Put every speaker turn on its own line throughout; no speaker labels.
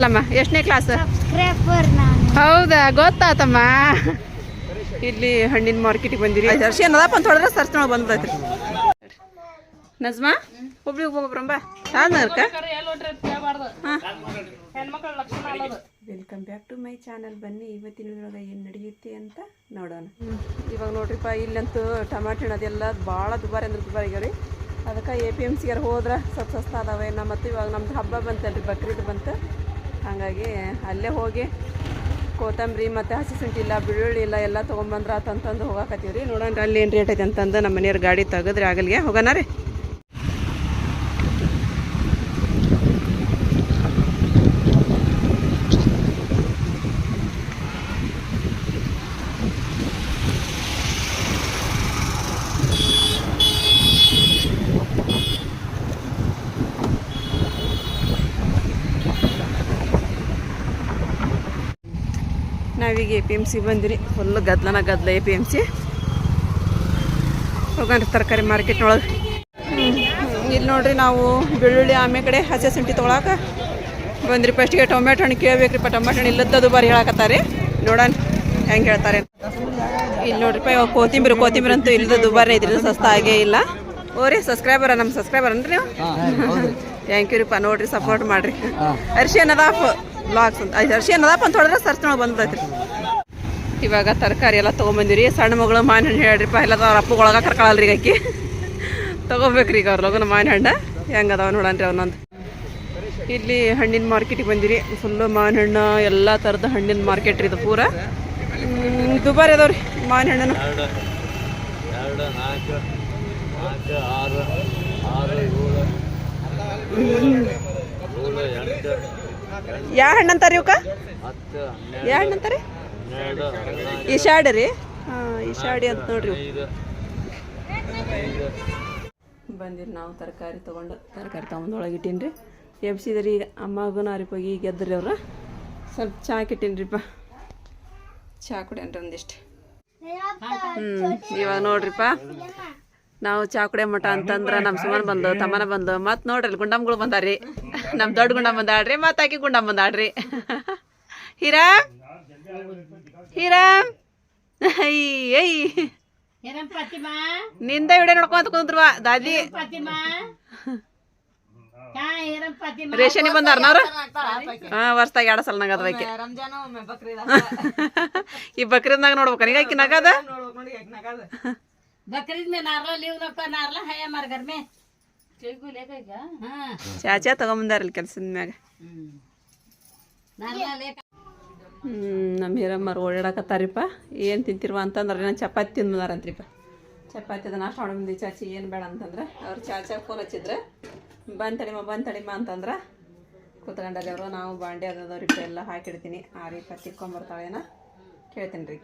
ಅಲ್ಲಮ್ಮ ಎಷ್ಟನೇ class
subscriber ನಾನು.
ಹೌದಾ ಗೊತ್ತಾತಮ್ಮ ಇಲ್ಲಿ ಹಣ್ಣಿನ ಮಾರ್ಕೆಟಿಗೆ ಬಂದಿರಿ. ಅರ್ಶಿ ಅನ್ನದಪ್ಪ ಅಂತ ಹೊಡೆದ್ರೆ ಸರ್ಚ್ ನೋಡಿ ಬಂದ್ಬಿಡೈತ್ರಿ ನಜ್ಮಾ ಹುಬ್ಳಿಗೆ ಹೋಗ್ಬರಂಬ ಸಾಧ್ನರ್ಕ welcome back to my channel ಬನ್ನಿ ಇವತ್ತಿನ ಒಳಗೆ ಏನು ನಡೆಯುತ್ತೆ ಅಂತ ನೋಡೋಣ. ಇವಾಗ ನೋಡ್ರಿಪ್ಪ ಇಲ್ಲಂತೂ ಟಮಾಟೆ ಹಣ್ಣು ಅದೆಲ್ಲ ಭಾಳ ದುಬಾರಿ ಅಂದ್ರೆ ದುಬಾರಿ ರೀ ಅದಕ್ಕೆ ಎ ಪಿ ಎಂ ಸಿಗಾರ ಹೋದ್ರೆ ಸ್ವಲ್ಪ ಸಸ್ತ ಅದಾವೆ. ನಮ್ಮ ಮತ್ತು ಇವಾಗ ನಮ್ದು ಹಬ್ಬ ಬಂತಲ್ರಿ ಬಕ್ರೀದ್ ಬಂತು. ಹಾಗಾಗಿ ಅಲ್ಲೇ ಹೋಗಿ ಕೊತ್ತಂಬರಿ ಮತ್ತು ಹಸಿ ಶುಂಠಿ ಇಲ್ಲ ಬೆಳ್ಳುಳ್ಳಿ ಇಲ್ಲ ಎಲ್ಲ ತೊಗೊಂಬಂದ್ರೆ ಆತಂತಂದು ಹೋಗಾಕತ್ತೀವಿ ರೀ ನೋಡೋಣ ಅಲ್ಲಿ ಏನು ರೇಟ್ ಐತೆ ಅಂತಂದು ನಮ್ಮ ಮನೆಯವ್ರ ಗಾಡಿ ತೆಗೆದ್ರಿ, ಆಗಲ್ಗೆ ಹೋಗೋಣ ರೀ. ನಾವೀಗ ಎ ಪಿ ಎಂ ಸಿ ಬಂದಿರಿ ಫುಲ್ ಗದ್ಲನ ಗದ್ಲ ಎ ಪಿ ಎಂ ಸಿ. ಹೋಗೋಣ ತರಕಾರಿ ಮಾರ್ಕೆಟ್ನೊಳಗೆ ಇಲ್ಲಿ ನೋಡ್ರಿ ನಾವು ಬೆಳ್ಳುಳ್ಳಿ ಆಮೇಲೆ ಕಡೆ ಹಸಿ ಶುಂಠಿ ತೊಗೊಳಕ್ಕೆ ಬಂದ್ರಿ. ಫಸ್ಟಿಗೆ ಟೊಮೆಟೊ ಹಣ್ಣು ಕೇಳ್ಬೇಕ್ರಿಪ್ಪ ಟೊಮೆಟೊ ಹಣ್ಣು ಇಲ್ಲದ್ದು ದುಬಾರಿ ಹೇಳಕತ್ತಾರೆ. ನೋಡೋಣ ಹೆಂಗೆ ಹೇಳ್ತಾರೆ. ಇಲ್ಲಿ ನೋಡ್ರಿಪ್ಪ ಇವಾಗ ಕೋತಿಂಬ್ರಿ ಕೋತಿಂಬ್ರಿ ಅಂತೂ ಇಲ್ಲದ ದುಬಾರಿ ಐತ್ರಿ. ಸಸ್ತ ಆಗೇ ಇಲ್ಲ. ಓರಿ ಸಬ್ಸ್ಕ್ರೈಬರ್ ನಮ್ಮ ಸಬ್ಸ್ಕ್ರೈಬರ್ ಅನ್ರಿ ನೀವು? ಥ್ಯಾಂಕ್ ಯು ರೀಪ್ಪ ನೋಡ್ರಿ ಸಪೋರ್ಟ್ ಮಾಡ್ರಿ. ಅರ್ಶಿ ಅನ್ನದಾಪ್ ಬ್ಲಾಗ್ಸ್ ಅಂತ ಐದು ಅದಪ್ಪ ಅಂತ ಹೊಡೆದ್ರೆ ಬಂದ್ಬಿಡೈತ್ರಿ ಇವಾಗ ತರಕಾರಿ ಎಲ್ಲ ತೊಗೊಂಬಂದಿರಿ ಸಣ್ಣ ಮಗಳು ಮಾವಿನ ಹಣ್ಣು ಹೇಳ್ರಿಪ್ಪ. ಎಲ್ಲ ಅವ್ರ ಅಪ್ಪ ಒಳಗೆ ಕರ್ಕಳಲ್ರಿ ಈಗ ಆಕಿ. ತೊಗೋಬೇಕ್ರಿ ಈಗ ಅವ್ರ ಲಗನ ಮಾವಿನ ಹಣ್ಣು. ಹೆಂಗೆ ಅದಾವ ನೋಡನ್ರಿ ಅವನೊಂದು. ಇಲ್ಲಿ ಹಣ್ಣಿನ ಮಾರ್ಕೆಟಿಗೆ ಬಂದಿರಿ. ಫುಲ್ಲು ಮಾವಿನ ಹಣ್ಣು, ಎಲ್ಲ ಥರದ ಹಣ್ಣಿನ ಮಾರ್ಕೆಟ್ ರೀ ಇದು ಪೂರ. ದುಬಾರಿ ಅದಾವ್ರಿ ಮಾವಿನ ಹಣ್ಣು ಯಾವ ಹಣ್ಣು ಅಂತಾರೆ ಇವಕ್ಕ ಯಾ ಹಣ್ಣು ಅಂತಾರೆ? ಈಶಾಡ ರೀ ಹಾಂ, ಈಶಾಡಿ ಅಂತ ನೋಡ್ರಿ ಬಂದಿರಿ ನಾವು ತರಕಾರಿ ತೊಗೊಂಡು, ತರಕಾರಿ ತೊಗೊಂಡೊಳಗೆ ಇಟ್ಟೀನಿ ರೀ ಎಬ್ಸಿದ್ರಿ ಈಗ ಅಮ್ಮಗೂ ಅರಿಪೋಗಿ ಹೋಗಿ ಈಗ ಎದ್ರಿ ಅವ್ರ. ಸ್ವಲ್ಪ ಚಾ ಪಾ ಚಾ ಕುಡಿಯನ್ರಿ ಒಂದಿಷ್ಟು. ಹ್ಞೂ ಇವಾಗ ನೋಡ್ರಿಪ್ಪ. ನಾವು ಚಾ ಕುಡಿಯೋ ಮಠ ಅಂತಂದ್ರೆ ನಮ್ಮ ಸುಮನ್ ಬಂದು, ತಮ್ಮನ ಬಂದು. ಮತ್ತೆ ನೋಡ್ರಿ ಗುಂಡಮ್ಗಳು ಬಂದಾರ್ರಿ ನಮ್ ದೊಡ್ಡ ಗುಂಡ ಬಂದಾಡ್ರಿ ಮಾತಾಕಿ ಗುಂಡ ಬಂದಾಡ್ರಿ ಹಿರಾಮ್ ಹಿರಾಮ್ನಿಂದ ವಿಡಿಯೋ ನೋಡ್ಕೊಂತ ಕುಂದ್ರವ ದಾದಿ? ರೇಷನಿ ಬಂದಾರ ಅವ್ರ ಹಾ ವರ್ಷದಾಗ ಎರಡ ಸಲ ನಗದ ಅದಕ್ಕೆ ಈ ಬಕ್ರೀದ್ನಾಗ ನೋಡ್ಬೇಕು ಈಗ ಆಕಿ ನಗದ.
ಬಕ್ರೀದ್ ಮೇ ನಾರ್ಲ ಲೀವ್ ನಾರ್ಲ ಹಯ ಮಾರ್ಗರ್ಮೆ.
ಚಾಚಾ ತಗೊಂಬಂದಾರಲ್ಲಿ ಕೆಲ್ಸದ ಮ್ಯಾಗ. ಹ್ಞೂ ನಮ್ಮ ಹೀರಮ್ಮರು ಓಡಾಡಕತ್ತಾರಿಪ್ಪ. ಏನು ತಿಂತಿರುವ ಅಂತಂದ್ರೆ ನಾನು ಚಪಾತಿ ತಿಂದು ಚಪಾತಿ ಅದ ನಾಷ್ಟ ಮಾಡಿ ಚಾಚಿ ಏನು ಬೇಡ ಅಂತಂದ್ರೆ. ಅವ್ರು ಚಾಚಾ ಫೋನ್ ಹಚ್ಚಿದ್ರೆ ಬಂದು ತಡಿಮ ಬಂದು ತಡಿಮ ಅಂತಂದ್ರೆ ಕೂತ್ಕೊಂಡಲ್ಲಿ ಅವರು. ನಾವು ಬಾಂಡೆ ಅದವ್ರಿಪ್ಪ ಎಲ್ಲ ಹಾಕಿಡ್ತೀನಿ. ಆ ರೀಪ ತಿಕ್ಕೊಂಬರ್ತಾವೇನ ಕೇಳ್ತೀನಿ ರೀ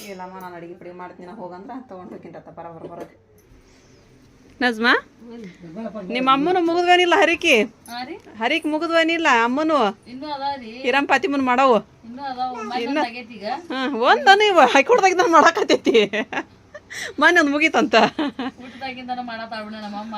ಈಗ ಇಲ್ಲಮ್ಮ ನಾನು ಅಡುಗೆ ಪುಡಿ ಮಾಡ್ತೀನಿ ಹೋಗಂದ್ರೆ ತೊಗೊಂಡು ಹೋಗಿಂತ ಬರ ಬರ ಬರೋದು ನಜ್ಮಾ? ನಿಮ್ಮ ಅಮ್ಮನು ಮುಗಿದ್ವೇನಿಲ್ಲ ಹರಿಕಿ? ಹರಿಕ್ ಮುಗಿದ್ವೇನಿಲ್ಲ ಅಮ್ಮನು? ಹಿರಂ ಪಾತಿಮನ್ ಮಾಡವು.
ಇನ್ನು
ಹಾಂ ಒಂದನು ಇವ ಹೈಕೋಡ್ದಾಗ ಮಾಡಕತ್ತೈತಿ. ಮೊನ್ನೆ ಒಂದು ಮುಗೀತಂತ?
ಊಟದಾಗಿಂದ ಮಾಡತ್ತಾಳ್ಬಿಡ ನಮ್ಮಮ್ಮ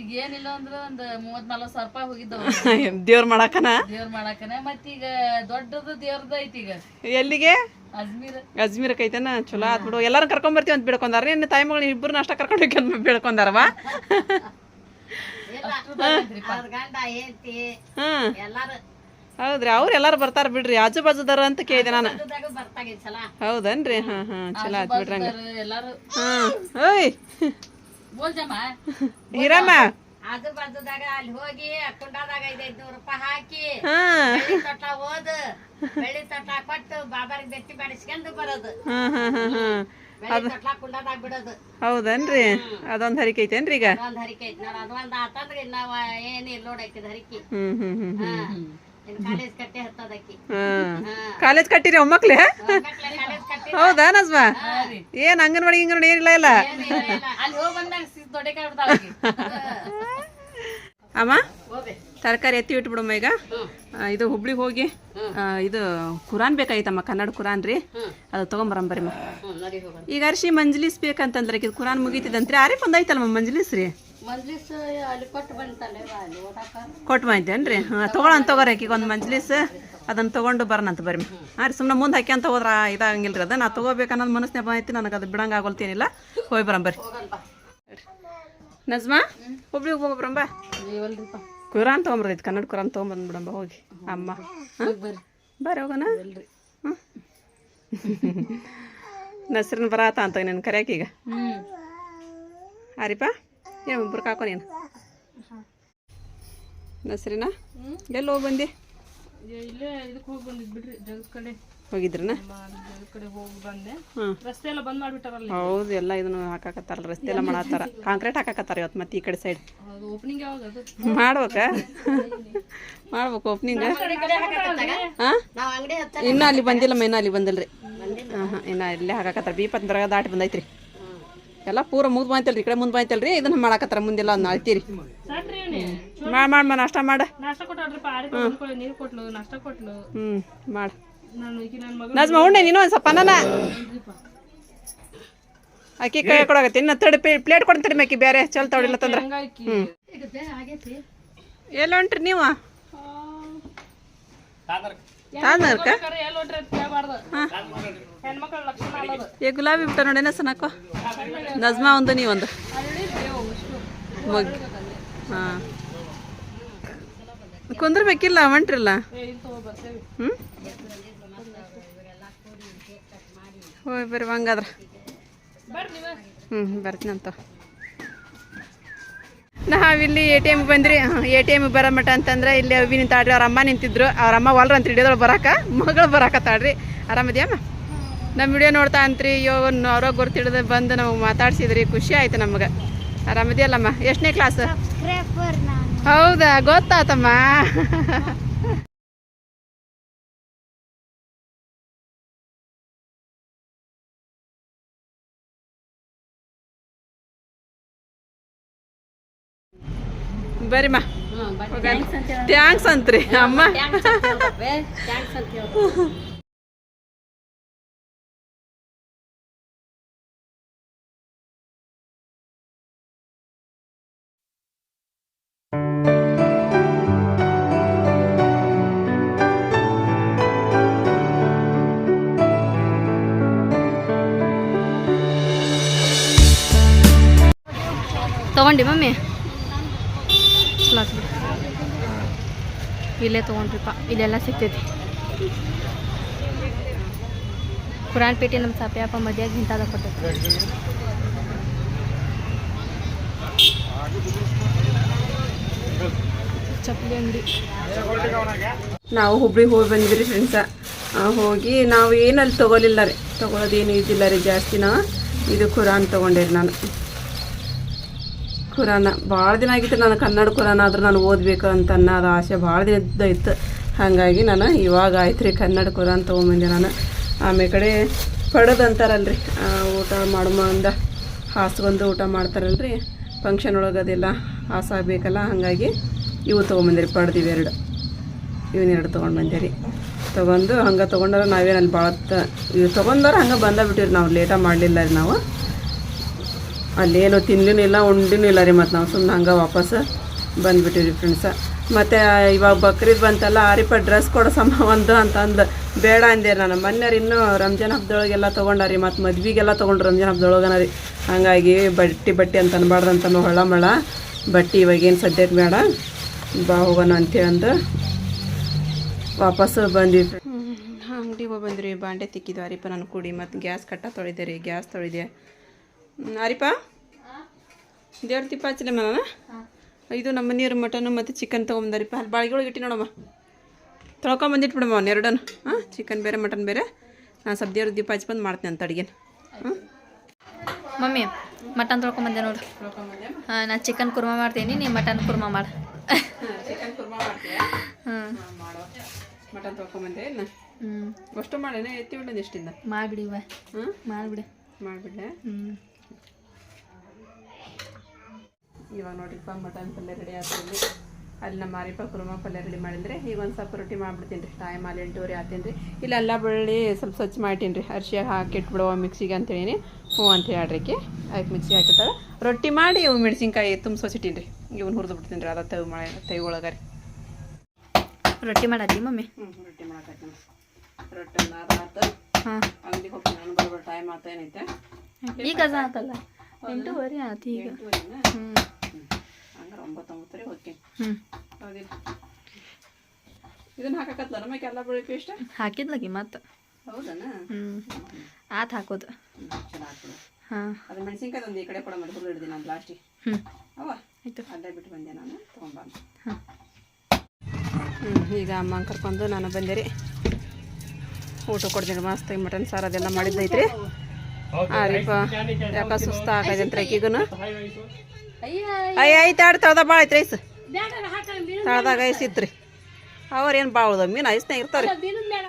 ಈಗ ಏನಿಲ್ಲ ಅಂದ್ರ ಒಂದ್ ಮೂವತ್ ನಲ್ವತ್ ಸಾವಿರ ರೂಪಾಯಿ ಹೋಗಿದ್ದವ.
ದೇವ್ರ ಮಾಡಾಕನ
ದೇವ್ರ ಮಾಡಾಕನ ಮತ್ತೀಗ ಈಗ ದೊಡ್ಡದು ದೇವ್ರದ ಐತಿ ಈಗ.
ಎಲ್ಲಿಗೆ?
ಅಜ್ಮೀರ್.
ಅಜ್ಮೀರಕ್ಕೆ ಐತನ ಚಲೋ ಆತ್ ಬಿಡು. ಎಲ್ಲಾರು ಕರ್ಕೊಂಡ್ ಬರ್ತೀವಿ ಅಂತ ಬಿಡ್ಕೊಂಡಾರ. ನಿನ್ನ ತಾಯಿ ಮಗಳು ಇಬ್ಬರು ಅಷ್ಟ ಕರ್ಕೊಂಡು ಹೋಗಿ ಅಂತ ಬಿಡ್ಕೊಂಡಾರವ?
ಗಂಡ ಹೇಳ್ತಿ
ಹಾಂ
ಎಲ್ಲಾರು.
ಹೌದ್ರಿ. ಅವ್ರು ಎಲ್ಲಾರು ಬರ್ತಾರ ಬಿಡ್ರಿ. ಆಜು ಬಾಜುದಾರ ಅಂತ ಕೇಳಿದೆ ನಾನು. ಹೌದನ್ರಿ? ಹಾ ಹಾ ಚಲೋ ಆತ್
ಬಿಡ್ರಂಗ
ಹಾಂ ಓಯ್. ಹಿರಮ್ಮ.
ಆಜು ಬಾಜುದಾಗ ಅಲ್ಲಿ ಹೋಗಿ ಕುಂಡಾದಾಗ ರೂಪಾಯಿ ಹಾಕಿ ಬೆಳ್ಳಿ ಬೆಳ್ಳಿ ಕೊಟ್ಟು ಬಾಬಾರಿಗೆ ಮಾಡಿಸ್ಕೊಂಡು ಬರೋದು. ಬೆಳ್ಳಿ ಕುಂಡಾದಾಗ ಬಿಡೋದು.
ಹೌದನ್ರಿ? ಅದೊಂದ್ ಹರಿಕೆ ಐತೇನ್ರಿ ಈಗ?
ಒಂದ್ ಹರಿಕೆ ಐತಿ ನೋಡ ಅದೊಂದ್ ಆತಂದ್ರಿ ಏನಿಲ್ಲ ನೋಡೈತಿ ಹರಿಕೆ.
ಹ್ಮ್ ಹ್ಮ್ ಹ್ಮ್
ಕಾಲೇಜ್
ಕಟ್ಟಿರಿ ಒಮ್ಮಕ್ಳೆ ಹೌದಾ ನಜ್ಮಾ? ಏನ್ ಅಂಗನವಾಡಿ ಗಿಂಗನವಾಡಿ ಏನಿಲ್ಲ ಇಲ್ಲ ಅಮ್ಮ? ತರಕಾರಿ ಎತ್ತಿ ಇಟ್ಬಿಡಮ್ಮ ಈಗ. ಇದು ಹುಬ್ಳಿಗೆ ಹೋಗಿ. ಇದು ಕುರಾನ್ ಬೇಕಾಗಿತ್ತಮ್ಮ ಕನ್ನಡ ಕುರಾನ್ ರೀ. ಅದು
ತಗೊಂಬರಮ್ಮ
ಈಗ ಅರ್ಶಿ ಮಂಜ್ಲಿಸ್ ಬೇಕಂತಂದ್ರೆ ಇದು ಕುರಾನ್ ಮುಗೀತಿದಂತ್ರಿ ಆರಿಫ್ ಬಂದಾಯ್ತಲ್ಲಮ್ಮ ಐತಲ್ಲಮ್ಮ ಮಂಜ್ಲಿಸ್ ರೀ?
ಮಂಜ್ಲಿಸ್ ಅಲ್ಲಿ ಕೊಟ್ಟು ಬಂತಲ್ಲ ಅಲ್ಲಿ ಓದಾಕ
ಕೊಟ್ಟು ಬಂತೇನ್ರಿ? ಹಾಂ ತೊಗೊಳಂತ ತಗೋರಿ ಆಕಿಗೆ ಒಂದು ಮಂಜ್ಲೀಸ್. ಅದನ್ನು ತೊಗೊಂಡು ಬರೋಣಂತ ಬರ್ರಿ. ಹಾಂ ರೀ ಸುಮ್ಮನೆ ಮುಂದೆ ಹಾಕ್ಯಂತ ಹೋದ್ರ ಇದಾಗಂಗಿಲ್ಲ ರೀ ಅದು. ನಾ ತೊಗೋಬೇಕನ್ನೋದು ಮನಸ್ಸಿನ ಐತಿ ನನಗೆ ಅದು ಬಿಡಂಗೆ ಆಗೋಲ್ತೇನಿಲ್ಲ. ಹೋಗಿ ಬರೋಣ ಬರ್ರಿ. ನಜ್ಮಾ ಒಬ್ಳಿಗೆ ಹೋಗಿ ಬರೋಣ ಬಾ.
ನೀವಲ್ರಿಪ್ಪ
ಕುರಾನ್ ತೊಗೊಂಬರ್ತೈತಿ ಕನ್ನಡ ಕುರಾನ್ ತೊಗೊಂಬಂದ್ಬಿಡಂಬ ಹೋಗಿ. ಅಮ್ಮ. ಹಾಂ?
ಬರ್ರಿ.
ಹೋಗೋಣ. ಹ್ಞೂ ನಸ್ರಿನ ಬರಾತ ಅಂತ ನೀನು ಈಗ?
ಹ್ಮ್.
ಆರಿಪ ಏನು ಬುರ್ಕ ಹಾಕೋ ನೀನು. ನಸ್ರಿನ? ಎಲ್ಲಿ ಹೋಗಿ ಬಂದಿ?
ಇಲ್ಲೇ ಇದಕ್ಕೆ ಹೋಗಿ ಬಂದಿದ್ ಬಿಡ್ರಿ ಜಗತ್ ಕಡೆ.
ಹೋಗಿದ್ರನ?
ಜಗತ್ ಕಡೆ ಹೋಗಿ ಬಂದೆ.
ಹ್ಞೂ
ರಸ್ತೆ ಎಲ್ಲ ಬಂದ್ ಮಾಡ್ಬಿಟ್ಟಾರಲ್ಲ
ಹೌದು ಎಲ್ಲ ಇದನ್ನು ಹಾಕಾಕತ್ತಾರಲ್ಲ ರಸ್ತೆ ಎಲ್ಲ ಮಾಡತ್ತಾರ. ಕಾಂಕ್ರೀಟ್ ಹಾಕಾಕತ್ತಾರ ಇವತ್ತು ಮತ್ತೆ ಈ ಕಡೆ ಸೈಡ್
ಅದು ಓಪನಿಂಗ್ ಯಾವಾಗ ಅದು?
ಮಾಡ್ಬೇಕ? ಮಾಡ್ಬೇಕು ಓಪನಿಂಗ್ ಹಾಂ
ನಾವ್ ಅಂಗಡಿ ಹತ್ತ
ಇನ್ನೂ ಅಲ್ಲಿ ಬಂದಿಲ್ಲಮ್ಮ ಇನ್ನೂ ಅಲ್ಲಿ ಬಂದಿಲ್ಲ ರೀ ಹಾಂ ಹಾಂ ಇನ್ನು ಇಲ್ಲೇ ಹಾಕಾಕತ್ತಾರ. ಬಿ ಪಂದ್ರಾಗ ದಾಟಿ ಬಂದೈತ್ರಿ. ಎಲ್ಲ ಪೂರ ಮುಗ್ದು ಬಾಯ್ತಲ್ರಿ ಈ ಕಡೆ ಮುಂದೆ ಬಾಯ್ತಲ್ರಿ ಇದನ್ನ ಮಾಡಾಕತ್ತಾರ ಮುಂದೆಲ್ಲ ಅದನ್ನ ಅಳ್ತೀರಿ ಮಾಡ ಮಾಡ ನಾಷ್ಟ ಮಾಡ.
ನಾಷ್ಟ ಕೊಟ್ಟಾಳ್ರಿಪ್ಪ ಆರಿ ನೀರು ಕೊಟ್ಲು ನಾಷ್ಟ ಕೊಟ್ಲು.
ಹ್ಞೂ ಮಾಡ. ನಜ್ಮ ಉಂಡೆ ನೀನು ಒಂದು ಸ್ವಲ್ಪ ಅನ್ನನ ಅಕ್ಕಿ ಕೈ ಕೊಡಾಗತ್ತೆ ಇನ್ನು ತಡಿ ಪ್ಲೇಟ್ ಕೊಡ್ತೀರಿ ಮೇಕಿ ಬೇರೆ ಚಲ್ ತೊಡಿಲ್ಲ ತಂದ್ರೆ
ಹಂಗಾಕಿ
ಹ್ಞೂ ಎಲ್ಲ ಹೊಂಟ್ರಿ ನೀವು? ಏ ಗುಲಾಬಿ ಬಿಟ್ಟ ನೋಡೇನ ಸನಕ ನಜ್ಮಾ ಒಂದು
ನೀ ಒಂದು.
ಮಗ್. ಹಾಂ. ಕುಂದ್ರಬೇಕಿಲ್ಲ ಹೊಂಟ್ರಿಲ್ಲ ಹ್ಞೂ ಹೋಯ್ ಬರ್ರಿ ಹಂಗಾದ್ರೆ. ಹ್ಞೂ ಬರ್ತೀನಂತ ನಾವಿಲ್ಲಿ ಎ ಟಿ ಎಂ ಬಂದ್ರಿ. ಎ ಟಿ ಎಂ ಬರೋ ಮಟ್ಟ ಅಂತಂದ್ರೆ ಇಲ್ಲಿ ಅವಿ ನಿಂತಾಡ್ರಿ ಅವ್ರ ಅಮ್ಮ ನಿಂತಿದ್ರು. ಅವ್ರ ಅಮ್ಮ ಒಲ್ರ ಅಂತ ಹಿಡಿಯೋದಳು ಬರಾಕ. ಮಗಳು ಬರಾಕತ್ತಾಳ್ರಿ ಆರಾಮದಿಯಮ್ಮ? ನಮ್ಮ ವಿಡಿಯೋ ನೋಡ್ತಾ ಅಂತ್ರಿ. ಅಯ್ಯೋ ಅವ್ರ ಗುರ್ತಿಡ್ದು ಬಂದು ನಮಗೆ ಮಾತಾಡ್ಸಿದ್ರಿ. ಖುಷಿ ಆಯ್ತು ನಮ್ಗೆ. ಆರಾಮದಿಯಲ್ಲಮ್ಮ? ಎಷ್ಟನೇ ಕ್ಲಾಸ್ ಹೌದಾ? ಗೊತ್ತಾತಮ್ಮ. ಬರ್ರಿಮ್ಮ ಥ್ಯಾಂಕ್ಸ್ ಅಂತ್ರಿ ಅಮ್ಮ
ಟ್ಯಾಂಕ್ಸ್ ಅಂತ ಹೇಳು
ತಗೊಂಡಿ ಮಮ್ಮಿ ಚಲೋ ಆತ್ ಬಿಡು. ಇಲ್ಲೇ ತೊಗೊಂಡ್ರಿಪ್ಪ, ಇಲ್ಲೆಲ್ಲ ಸಿಗ್ತೈತಿ. ಕುರಾನ್ ಪೇಟೆ ನಮ್ಮ ಸಾಪ್ಯಪ್ಪ ಮದ್ಯಾಗ ಇಂಥದ ಕೊಟ್ಟೈತಿ. ಚಪ್ಪಲಿ ಅಂಗಡಿ.
ನಾವು ಹುಬ್ಳಿಗೆ ಹೋಗಿ ಬಂದಿದ್ರಿ ಫ್ರೆಂಡ್ಸ ಹೋಗಿ ನಾವು ಏನಲ್ಲಿ ತೊಗೊಲಿಲ್ಲ ರೀ. ತೊಗೊಳೋದೇನು ಇದಿಲ್ಲ ರೀ ನಾವು ಇದು ಕುರಾನ್ ತೊಗೊಂಡೆ ನಾನು. ಖುರಾನ. ಭಾಳ ದಿನ ಆಗಿತ್ತು ನಾನು ಕನ್ನಡ ಕುರಾನ ಆದ್ರೆ ನಾನು ಓದಬೇಕು ಅಂತ ಅನ್ನೋದು ಆಸೆ ಭಾಳ ದಿನದ ಇತ್ತು. ಹಾಗಾಗಿ ನಾನು ಇವಾಗ ಆಯ್ತು ರೀ ಕನ್ನಡ ಕುರಾನ್ ತೊಗೊಂಬಂದೆ ನಾನು. ಆಮೇಲೆ ಕಡೆ ಪಡೋದು ಅಂತಾರಲ್ರಿ ಊಟ ಮಾಡೋ ಮುಂದ ಹಾಸ್ಕೊಂಡು ಊಟ ಮಾಡ್ತಾರಲ್ರಿ ಫಂಕ್ಷನ್ ಒಳಗೆ ಅದೆಲ್ಲ ಹಾಸಾಗಬೇಕಲ್ಲ, ಹಾಗಾಗಿ ಇವು ತೊಗೊಂಬಂದಿರಿ ಪಡೆದಿವೆ ಎರಡು. ಇವನ್ನೆರಡು ತೊಗೊಂಡು ಬಂದೆ ರೀ. ತೊಗೊಂಡು ಹಂಗೆ ತೊಗೊಂಡಾರ ನಾವೇನು ಅಲ್ಲಿ ಭಾಳ ಇವು ತೊಗೊಂಡಾರ ಹಂಗೆ ಬಂದ ಬಿಟ್ಟಿರಿ ನಾವು ಲೇಟಾಗಿ ಮಾಡಲಿಲ್ಲ ರೀ ನಾವು. ಅಲ್ಲೇನು ಉಂಡಿನೂ ಇಲ್ಲ ರೀ ಮತ್ತು ನಾವು ಸುಮ್ಮನೆ ಹಂಗೆ ವಾಪಸ್ ಬಂದುಬಿಟ್ಟಿವಿ ಫ್ರೆಂಡ್ಸ ಮತ್ತು ಇವಾಗ ಬಕ್ರೀದ್ ಬಂತಲ್ಲ ಆರಿಪ ಡ್ರೆಸ್ ಕೊಡೋ ಸಮ ಒಂದು ಅಂತಂದು ಬೇಡ ಅಂದೆ ನಾನು. ಮೊನ್ನೆ ಇನ್ನೂ ರಂಜಾನ್ ಹಬ್ಬದೊಳಗೆಲ್ಲ ತೊಗೊಂಡಾರಿ ಮತ್ತು ಮದ್ವೆಗೆಲ್ಲ ತೊಗೊಂಡ್ರು ರಂಜಾನ್ ಹಬ್ಬದೊಳಗನ ರೀ. ಹಾಗಾಗಿ ಬಟ್ಟೆ ಬಟ್ಟೆ ಅಂತ ಅನ್ಬಾರ್ದು ಅಂತ ಹೊಳ ಮಳ ಬಟ್ಟೆ ಇವಾಗೇನು ಸದ್ಯಕ್ಕೆ ಬೇಡ. ಬಾ ಹೋಗೋಣ ಅಂತೇಳಂದು ವಾಪಸ್ಸು ವಾಪಸ್ ಬಂದ್ವಿ ಅಂಗಡಿಗೆ ಹೋಗಿ ಬಂದ್ರಿ ಬಾಂಡೆ ತಿಕ್ಕಿದ್ವಾರಿಪ್ಪ ನಾನು ಕೂಡಿ. ಮತ್ತು ಗ್ಯಾಸ್ ಕಟ್ಟ ತೊಳಿದೆ ರೀ, ಗ್ಯಾಸ್ ತೊಳಿದೆ. ಅರಿಪ? ದೇವ್ರ ತಿಪ್ಪ ಹಚ್ಚಲೆ ಮನ ಇದು ನಮ್ಮ ನೀರು ಮಟನ್ ಮತ್ತು ಚಿಕನ್ ತೊಗೊಂಬಂದಾರಿಪ್ಪ ಅಲ್ಲಿ ಬಾಳಿಗೆ ಇಟ್ಟು ನೋಡಮ್ಮ. ತೊಳ್ಕೊಂಬಂದಿಟ್ಬಿಡಮ್ಮ ಅವ್ನು ಎರಡನ್ನು. ಹಾಂ ಚಿಕನ್ ಬೇರೆ ಮಟನ್ ಬೇರೆ. ನಾನು ಸ್ವಲ್ಪ ದೇವ್ರ ದೀಪ ಹಚ್ಚಿ ಬಂದು ಮಾಡ್ತೀನಿ ಅಂತ ಅಡುಗೆನ. ಹಾಂ
ಮಮ್ಮಿ ಮಟನ್ ತೊಳ್ಕೊಂಬಂದೆ ನೋಡು. ಹಾಂ ನಾನು ಚಿಕನ್ ಕುರ್ಮಾ ಮಾಡ್ತೀನಿ ನೀನು ಮಟನ್ ಕುರ್ಮಾ ಮಾಡು.
ಚಿಕನ್ ಕುರ್ಮಾ ಮಾಡ್ತೀಯ?
ಹ್ಞೂ
ಮಾಡೋ. ಮಟನ್ ತೊಳ್ಕೊಂಬಂದೆ ಇಲ್ಲ
ಹ್ಞೂ
ಅಷ್ಟು ಮಾಡೇನೆ ಎತ್ತಿ ಬಿಡೋದು ಎಷ್ಟಿಂದ
ಮಾಡಿಬಿಡಿ ಇವ.
ಹಾಂ
ಮಾಡಿಬಿಡಿ.
ಮಾಡಿಬಿಡ್ಲೆ?
ಹ್ಞೂ
ಇವಾಗ ನೋಡ್ರಿಪ್ಪ ಮಟನ್ ಪಲ್ಯ ರೆಡಿ ಆಗ್ತೀನಿ ಅಲ್ಲಿ ನಮ್ಮ ಮಾರಿಪ್ಪ ಕುರ್ಮ ಪಲ್ಯ ರೆಡಿ ಮಾಡಿದ್ರೆ ಈಗ ಒಂದು ಸ್ವಲ್ಪ ರೊಟ್ಟಿ ಮಾಡಿಬಿಡ್ತೀನಿ ರೀ. ಟೈಮ್ ಅಲ್ಲಿ ಎಂಟೂವರೆ ಆಗ್ತೀನಿ ರೀ. ಇಲ್ಲಿ ಎಲ್ಲ ಬೆಳ್ಳಿ ಸ್ವಲ್ಪ ಸ್ವಚ್ಛ ಮಾಡ್ತೀನಿ ರೀ. ಅರ್ಶಿಯಾಗ ಹಾಕಿಟ್ಬಿಡುವ ಮಿಕ್ಸಿಗೆ ಅಂತೇಳಿ ಹ್ಞೂ ಅಂತ ಹೇಳ್ರಿ ಅದಕ್ಕೆ ಮಿಕ್ಸಿ ಹಾಕಿರ್ತಾಳೆ ರೊಟ್ಟಿ ಮಾಡಿ ಇವು ಮೆಣಸಿನ್ಕಾಯಿ ತುಂಬ ಸೊಸಿಟ್ಟಿನಿ ರೀ. ಇವನ್ನ ಹುರಿದು ಬಿಡ್ತೀನಿ ರೀ ಅದ ತೆವ್ ಮಾಡಿ ತೆವ್ ಒಳಗೆ ರೀ.
ರೊಟ್ಟಿ ಮಾಡತ್ತಿ ಮಮ್ಮಿ?
ಹ್ಞೂ ರೊಟ್ಟಿ ಮಾಡಕತ್ತಿ ರೊಟ್ಟಿ ಆತು
ಹಾಂ.
ಅಂಗಡಿಗೆ ಹೋಗ್ತೀನಿ ನಾನು ಬರೋಬರ ಟೈಮ್ ಆತ ಏನೈತೆ.
ಈಗ ಆತಲ್ಲ? ಎಂಟೂವರೆ ಆತು ಈಗ. ಹ್ಞೂ
ಹಂಗಾರೆ ರೀ
ಓಕೆ
ಹೌದಿಲ್ಲ ಇದನ್ನ ಹಾಕಕತ್ಲ ನಮಗೆ ಎಲ್ಲ ಬೆಳಿ ಪೇಸ್ಟ್
ಹಾಕಿದ್ಲಗಿ ಮತ್ತೆ.
ಹೌದನ?
ಆತ್ ಹಾಕೋದು.
ಅದು ಮೆಣಸಿನ್ಕಾಯಿ ಒಂದು ಈ ಕಡೆ ಕೊಡ ಮಾಡಿ ಹುರಿದು ಹಿಡ್ದು ನಾನು ಲಾಸ್ಟಿಗೆ ಅವ
ಆಯ್ತು.
ಅಲ್ಲೇ ಬಿಟ್ಟು ಬಂದೆ ನಾನು. ತೊಗೊಂಬಂದು
ಹಾಂ.
ಹ್ಞೂ ಈಗ ಅಮ್ಮ ಕರ್ಕೊಂಡು ನಾನು ಬಂದೆ ರೀ. ಊಟ ಕೊಡ್ತೀನಿ ಮಸ್ತ್ ಮಟನ್ ಸಾರು ಅದೆಲ್ಲ ಮಾಡಿದ್ದೈತ್ರಿ ಹಾಂ ರೀಪ. ಯಾಕೆ ಸುಸ್ತ ಆಗದೆ ಅಂತ ಈಗನು. ಅಯ್ಯ ಐತೆ ಆಡ್ ತಳ್ದ ಭಾಳ ಐತ್ರಿ ಐಸ್. ತಳ್ದಾಗ ಐಸ್ ಇತ್ರಿ. ಅವ್ರೇನು ಭಾಳ ಮೀನು ಐಸ್ನಾಗ ಇರ್ತಾವ್ರಿ.